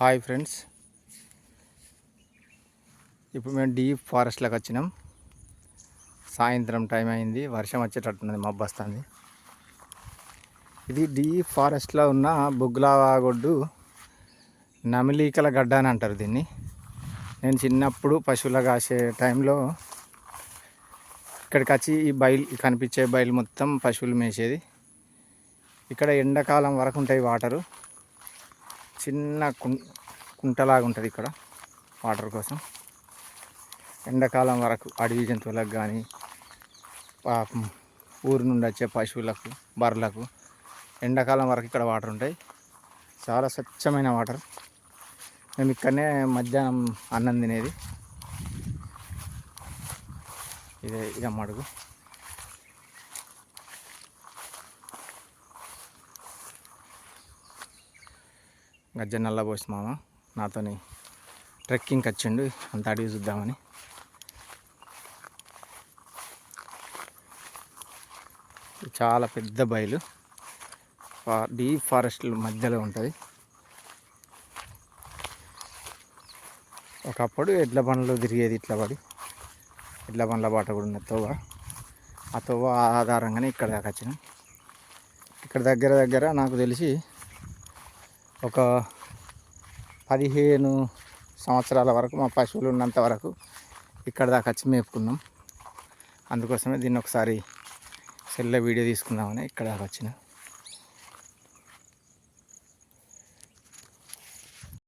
Hi friends. ఇప్పుడు మేము deep ఫారెస్ట్లోకి వచ్చినాం. సాయంత్రం టైం అయింది. వర్షం వచ్చేటట్టున్నది మబ్బు వస్తుంది. ఇది డీప్ ఫారెస్ట్లో ఉన్న బుగ్లాగొడ్డు నమిలీకల గడ్డ అని అంటారు దీన్ని. నేను చిన్నప్పుడు పశువుల కాసే టైంలో ఇక్కడికి వచ్చి ఈ బయలు కనిపించే బయలు మొత్తం పశువులు మేసేది. ఇక్కడ ఎండాకాలం వరకు ఉంటాయి వాటరు. చిన్న కుం కుంటలాగా ఉంటుంది ఇక్కడ వాటర్ కోసం. ఎండాకాలం వరకు అడవి జంతువులకు కానీ పాపం ఊరు నుండి వచ్చే పశువులకు బర్రెలకు ఎండాకాలం వరకు ఇక్కడ వాటర్ ఉంటాయి. చాలా స్వచ్ఛమైన వాటర్. మేము ఇక్కడనే మధ్యాహ్నం అన్నం తినేది. ఇదే ఇదే అడుగు. గజ్జ నల్ల పోసి మామ నాతోని ట్రెక్కింగ్కి వచ్చిండు అంత అడిగి చూద్దామని. చాలా పెద్ద బయలు. డీప్ ఫారెస్ట్ మధ్యలో ఉంటుంది. ఒకప్పుడు ఎడ్ల బండ్లు తిరిగేది ఇట్లా పడి. ఎడ్ల బండ్ల బాట కూడా ఉన్న తోవ. ఆ తోవ ఆధారంగానే ఇక్కడ దాకా వచ్చినాం. ఇక్కడ దగ్గర దగ్గర నాకు తెలిసి ఒక పదిహేను సంవత్సరాల వరకు మా పశువులు ఉన్నంత వరకు ఇక్కడ దాకా వచ్చి మేపుకున్నాం. అందుకోసమే దీన్ని ఒకసారి సెల్లో వీడియో తీసుకుందామని ఇక్కడ దాకా వచ్చిన.